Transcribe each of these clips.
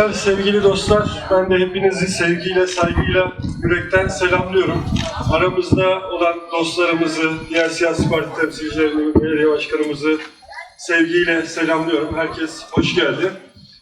arkadaşlar, sevgili dostlar. Ben de hepinizi sevgiyle, saygıyla, yürekten selamlıyorum. Aramızda olan dostlarımızı, diğer siyasi parti temsilcilerini, belediye başkanımızı sevgiyle selamlıyorum. Herkes hoş geldi.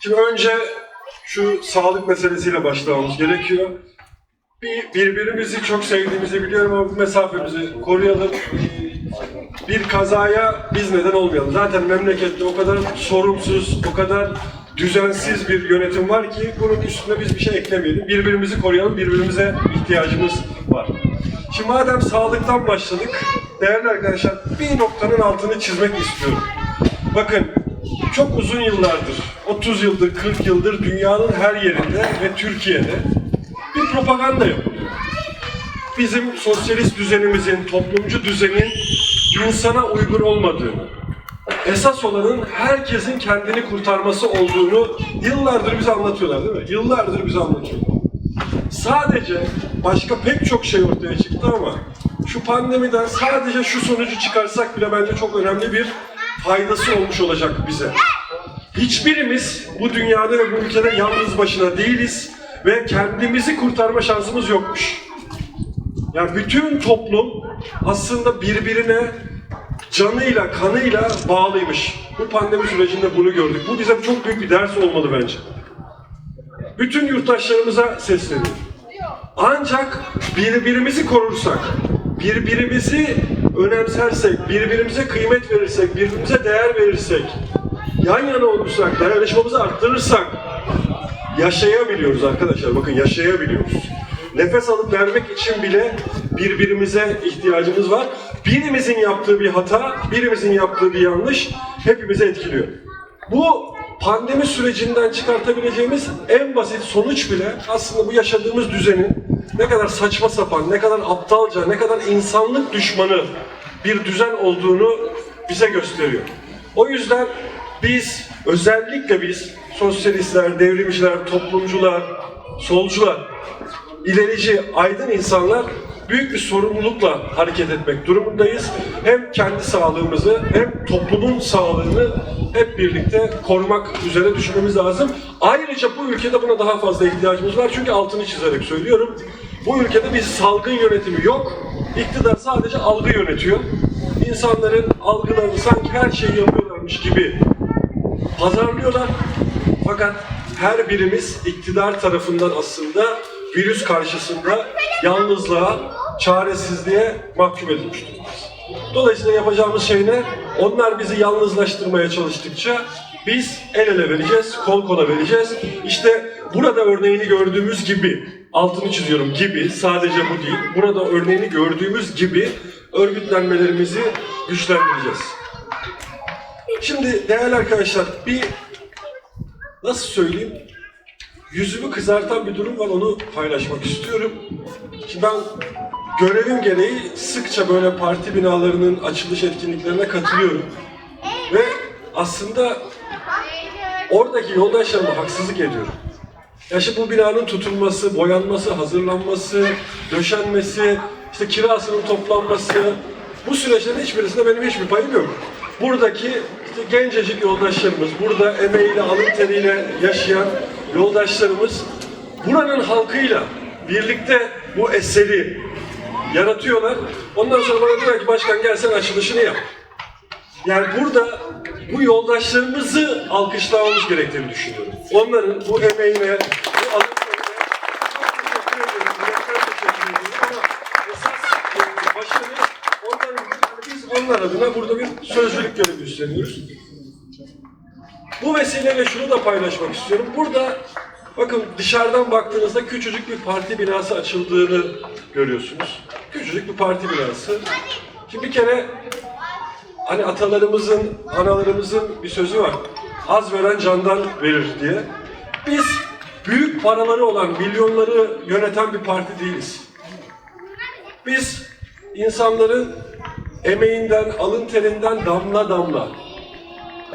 Şimdi önce şu sağlık meselesiyle başlamamız gerekiyor. Bir, birbirimizi çok sevdiğimizi biliyorum ama bu mesafemizi koruyalım. Bir kazaya biz neden olmayalım. Zaten memlekette o kadar sorumsuz, o kadar düzensiz bir yönetim var ki bunun üstüne biz bir şey eklemeyelim. Birbirimizi koruyalım, birbirimize ihtiyacımız var. Şimdi madem sağlıktan başladık, değerli arkadaşlar bir noktanın altını çizmek istiyorum. Bakın çok uzun yıllardır, 30 yıldır, 40 yıldır dünyanın her yerinde ve Türkiye'de bir propaganda yapılıyor. Bizim sosyalist düzenimizin, toplumcu düzenin insana uygun olmadığını, esas olanın herkesin kendini kurtarması olduğunu yıllardır bize anlatıyorlar değil mi? Yıllardır bize anlatıyorlar. Sadece başka pek çok şey ortaya çıktı ama şu pandemiden sadece şu sonucu çıkarsak bile bence çok önemli bir faydası olmuş olacak bize. Hiçbirimiz bu dünyada ve bu ülkede yalnız başına değiliz ve kendimizi kurtarma şansımız yokmuş. Yani bütün toplum aslında birbirine canıyla, kanıyla bağlıymış. Bu pandemi sürecinde bunu gördük. Bu bize çok büyük bir ders olmalı bence. Bütün yurttaşlarımıza sesleniyorum. Ancak birbirimizi korursak, birbirimizi önemsersek, birbirimize kıymet verirsek, birbirimize değer verirsek, yan yana olursak, dayanışmamızı arttırırsak, yaşayabiliyoruz arkadaşlar. Bakın yaşayabiliyoruz. Nefes alıp vermek için bile birbirimize ihtiyacımız var. Birimizin yaptığı bir hata, birimizin yaptığı bir yanlış hepimizi etkiliyor. Bu pandemi sürecinden çıkartabileceğimiz en basit sonuç bile aslında bu yaşadığımız düzenin ne kadar saçma sapan, ne kadar aptalca, ne kadar insanlık düşmanı bir düzen olduğunu bize gösteriyor. O yüzden biz, özellikle biz sosyalistler, devrimciler, toplumcular, solcular, ilerici, aydın insanlar büyük bir sorumlulukla hareket etmek durumundayız. Hem kendi sağlığımızı hem toplumun sağlığını hep birlikte korumak üzere düşünmemiz lazım. Ayrıca bu ülkede buna daha fazla ihtiyacımız var. Çünkü altını çizerek söylüyorum. Bu ülkede bir salgın yönetimi yok. İktidar sadece algı yönetiyor. İnsanların algılarını sanki her şeyi yapıyorlarmış gibi pazarlıyorlar. Fakat her birimiz iktidar tarafından aslında virüs karşısında yalnızlığa, çaresizliğe mahkum edilmiş. Dolayısıyla yapacağımız şey ne? Onlar bizi yalnızlaştırmaya çalıştıkça biz el ele vereceğiz, kol kola vereceğiz. İşte burada örneğini gördüğümüz gibi, altını çiziyorum gibi, sadece bu değil, burada örneğini gördüğümüz gibi örgütlenmelerimizi güçlendireceğiz. Şimdi değerli arkadaşlar bir nasıl söyleyeyim yüzümü kızartan bir durum var onu paylaşmak istiyorum. Şimdi ben görevim gereği sıkça böyle parti binalarının açılış etkinliklerine katılıyorum. Ve aslında oradaki yoldaşlarıma haksızlık ediyorum. Ya şimdi bu binanın tutulması, boyanması, hazırlanması, döşenmesi, işte kirasının toplanması, bu süreçlerin hiçbirisinde benim hiçbir payım yok. Buradaki işte gencecik yoldaşlarımız, burada emeğiyle, alın teriyle yaşayan yoldaşlarımız buranın halkıyla birlikte bu eseri yaratıyorlar. Ondan sonra bana diyor ki başkan gel sen açılışını yap. Yani burada bu yoldaşlarımızı alkışlamamız gerektiğini düşünüyorum. Onların bu emeğine, bu biz onlar adına burada bir sözcülük görevi üstleniyoruz. Bu vesileyle şunu da paylaşmak istiyorum. Burada bakın dışarıdan baktığınızda küçücük bir parti binası açıldığını görüyorsunuz. Küçücük bir parti binası. Şimdi bir kere hani atalarımızın, analarımızın bir sözü var. Az veren candan verir diye. Biz büyük paraları olan, milyonları yöneten bir parti değiliz. Biz insanların emeğinden, alın terinden damla damla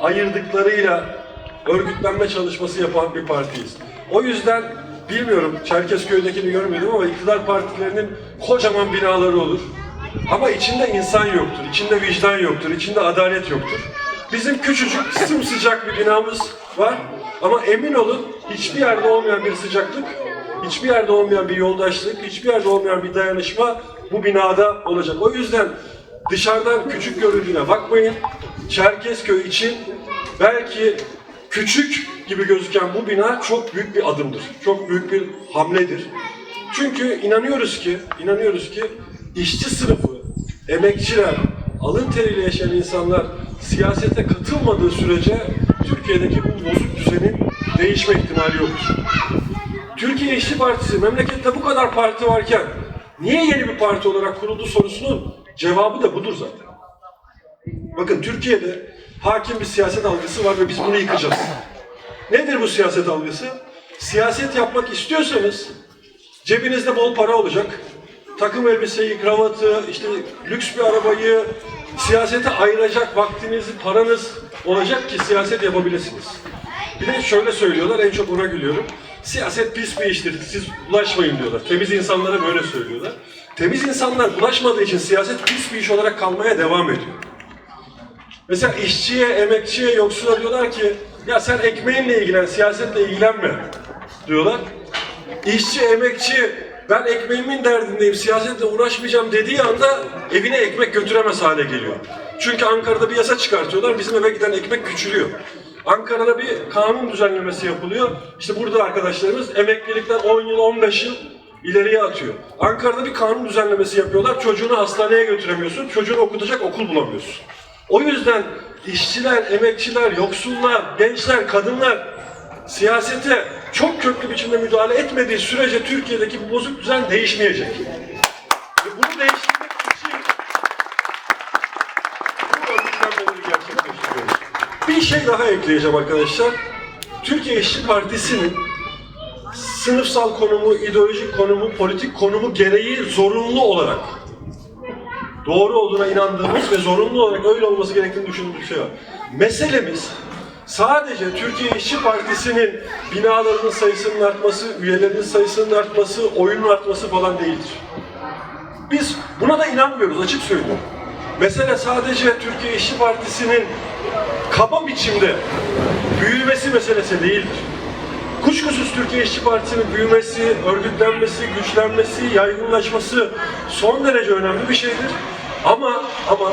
ayırdıklarıyla örgütlenme çalışması yapan bir partiyiz. O yüzden bilmiyorum Çerkezköy'dekini görmedim ama iktidar partilerinin kocaman binaları olur. Ama içinde insan yoktur, içinde vicdan yoktur, içinde adalet yoktur. Bizim küçücük, sımsıcak bir binamız var Ama emin olun hiçbir yerde olmayan bir sıcaklık, hiçbir yerde olmayan bir yoldaşlık, hiçbir yerde olmayan bir dayanışma bu binada olacak. O yüzden dışarıdan küçük görüldüğüne bakmayın. Çerkezköy için belki küçük gibi gözüken bu bina çok büyük bir adımdır. Çok büyük bir hamledir. Çünkü inanıyoruz ki, inanıyoruz ki işçi sınıfı, emekçiler, alın teriyle yaşayan insanlar siyasete katılmadığı sürece Türkiye'deki bu bozuk düzenin değişme ihtimali yoktur. Türkiye İşçi Partisi, memlekette bu kadar parti varken niye yeni bir parti olarak kuruldu sorusunun cevabı da budur zaten. Bakın Türkiye'de hakim bir siyaset algısı var ve biz bunu yıkacağız. Nedir bu siyaset algısı? Siyaset yapmak istiyorsanız cebinizde bol para olacak. Takım elbiseyi, kravatı, işte lüks bir arabayı, siyasete ayıracak vaktiniz, paranız olacak ki siyaset yapabilirsiniz. Bir de şöyle söylüyorlar, en çok ona gülüyorum. Siyaset pis bir iştir, siz bulaşmayın diyorlar. Temiz insanlara böyle söylüyorlar. Temiz insanlar bulaşmadığı için siyaset pis bir iş olarak kalmaya devam ediyor. Mesela işçiye, emekçiye, yoksula diyorlar ki ya sen ekmeğinle ilgilen, siyasetle ilgilenme diyorlar. İşçi, emekçi ben ekmeğimin derdindeyim, siyasetle uğraşmayacağım dediği anda evine ekmek götüremez hale geliyor. Çünkü Ankara'da bir yasa çıkartıyorlar, bizim eve giden ekmek küçülüyor. Ankara'da bir kanun düzenlemesi yapılıyor. İşte burada arkadaşlarımız emeklilikten 10 yıl, 15 yıl ileriye atıyor. Ankara'da bir kanun düzenlemesi yapıyorlar. Çocuğunu hastaneye götüremiyorsun. Çocuğunu okutacak okul bulamıyorsun. O yüzden işçiler, emekçiler, yoksullar, gençler, kadınlar siyasete çok köklü biçimde müdahale etmediği sürece Türkiye'deki bu bozuk düzen değişmeyecek. Ve bunu değiştirmek için bu örgütlenmeleri gerçekleştiriyoruz. Bir şey daha ekleyeceğim arkadaşlar. Türkiye İşçi Partisi'nin sınıfsal konumu, ideolojik konumu, politik konumu gereği zorunlu olarak doğru olduğuna inandığımız ve zorunlu olarak öyle olması gerektiğini düşündüğümüz şey var. Meselemiz sadece Türkiye İşçi Partisi'nin binalarının sayısının artması, üyelerinin sayısının artması, oyunun artması falan değildir. Biz buna da inanmıyoruz açık söylüyorum. Mesele sadece Türkiye İşçi Partisi'nin kaba biçimde büyümesi meselesi değildir. Kuşkusuz Türkiye İşçi Partisi'nin büyümesi, örgütlenmesi, güçlenmesi, yaygınlaşması son derece önemli bir şeydir. Ama ama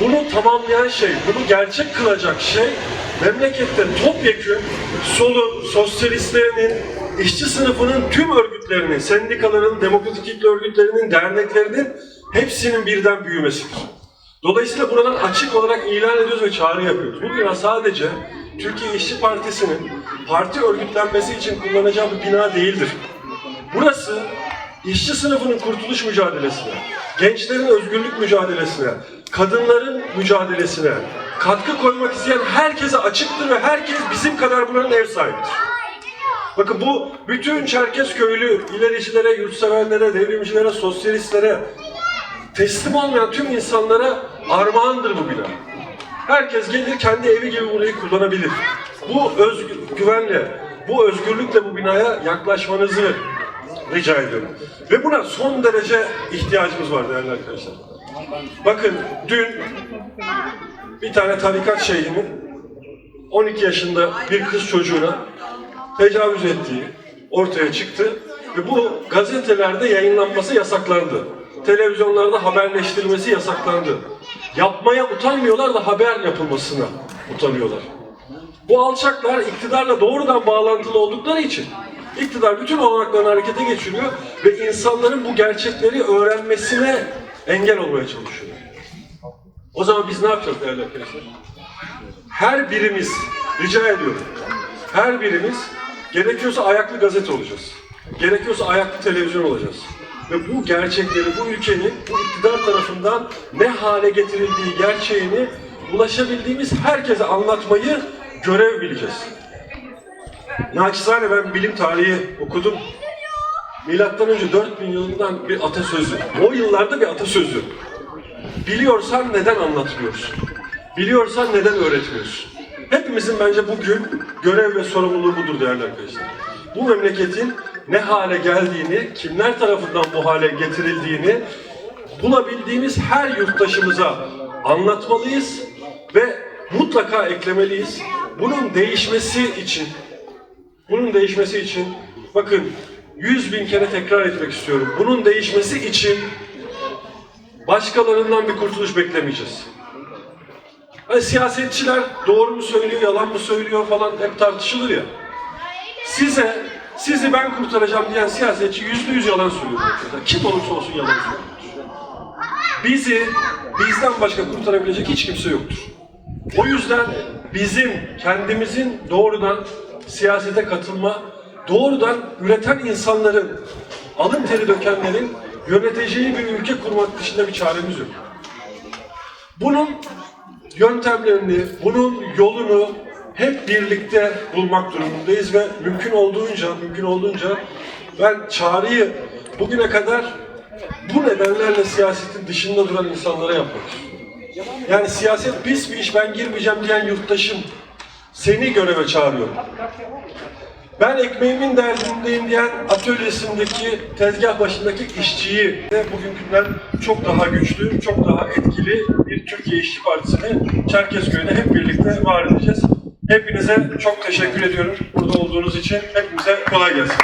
bunu tamamlayan şey, bunu gerçek kılacak şey memlekette topyekün solun, sosyalistlerinin, işçi sınıfının tüm örgütlerinin, sendikaların, demokratik örgütlerinin, derneklerinin hepsinin birden büyümesidir. Dolayısıyla buradan açık olarak ilan ediyoruz ve çağrı yapıyoruz. Bu bina sadece Türkiye İşçi Partisi'nin parti örgütlenmesi için kullanacağı bir bina değildir. Burası işçi sınıfının kurtuluş mücadelesine, gençlerin özgürlük mücadelesine, kadınların mücadelesine katkı koymak isteyen herkese açıktır ve herkes bizim kadar buranın ev sahibidir. Bakın bu bütün Çerkezköylü ilericilere, yurtseverlere, devrimcilere, sosyalistlere, teslim olmayan tüm insanlara armağandır bu bina. Herkes gelir kendi evi gibi burayı kullanabilir. Bu özgüvenle, bu özgürlükle bu binaya yaklaşmanızı rica ediyorum. Ve buna son derece ihtiyacımız var değerli arkadaşlar. Bakın dün bir tane tarikat şeyhinin 12 yaşında bir kız çocuğuna tecavüz ettiği ortaya çıktı ve bu gazetelerde yayınlanması yasaklandı. Televizyonlarda haberleştirilmesi yasaklandı. Yapmaya utanmıyorlar da haber yapılmasına utanıyorlar. Bu alçaklar iktidarla doğrudan bağlantılı oldukları için iktidar bütün olanaklarını harekete geçiriyor ve insanların bu gerçekleri öğrenmesine engel olmaya çalışıyor. O zaman biz ne yapacağız değerli arkadaşlar? Her birimiz, rica ediyorum, her birimiz gerekiyorsa ayaklı gazete olacağız. Gerekiyorsa ayaklı televizyon olacağız. Ve bu gerçekleri, bu ülkenin bu iktidar tarafından ne hale getirildiği gerçeğini ulaşabildiğimiz herkese anlatmayı görev bileceğiz. Naçizane ben bilim tarihi okudum. Milattan önce 4000 yılından bir atasözü. O yıllarda bir atasözü. Biliyorsan neden anlatmıyorsun? Biliyorsan neden öğretmiyorsun? Hepimizin bence bugün görev ve sorumluluğu budur değerli arkadaşlar. Bu memleketin ne hale geldiğini, kimler tarafından bu hale getirildiğini bulabildiğimiz her yurttaşımıza anlatmalıyız ve mutlaka eklemeliyiz. bunun değişmesi için bunun değişmesi için bakın 100 bin kere tekrar etmek istiyorum. Bunun değişmesi için başkalarından bir kurtuluş beklemeyeceğiz. Hani siyasetçiler doğru mu söylüyor, yalan mı söylüyor falan hep tartışılır ya. Size, sizi ben kurtaracağım diyen siyasetçi yüzde yüz yalan söylüyor. Kim olursa olsun yalan söylüyor. Bizi, bizden başka kurtarabilecek hiç kimse yoktur. O yüzden bizim kendimizin doğrudan siyasete katılma, doğrudan üreten insanların, alın teri dökenlerin yöneteceği bir ülke kurmak dışında bir çaremiz yok. Bunun yöntemlerini, bunun yolunu hep birlikte bulmak durumundayız ve mümkün olduğunca, mümkün olduğunca ben çağrıyı bugüne kadar bu nedenlerle siyasetin dışında duran insanlara yapmak. Yani siyaset pis bir iş, ben girmeyeceğim diyen yurttaşım seni göreve çağırıyorum. Ben ekmeğimin derdindeyim diyen atölyesindeki, tezgah başındaki işçiyi de bugünkünden çok daha güçlü, çok daha etkili bir Türkiye İşçi Partisi'ni Çerkezköy'de hep birlikte var edeceğiz. Hepinize çok teşekkür ediyorum burada olduğunuz için. Hepinize kolay gelsin.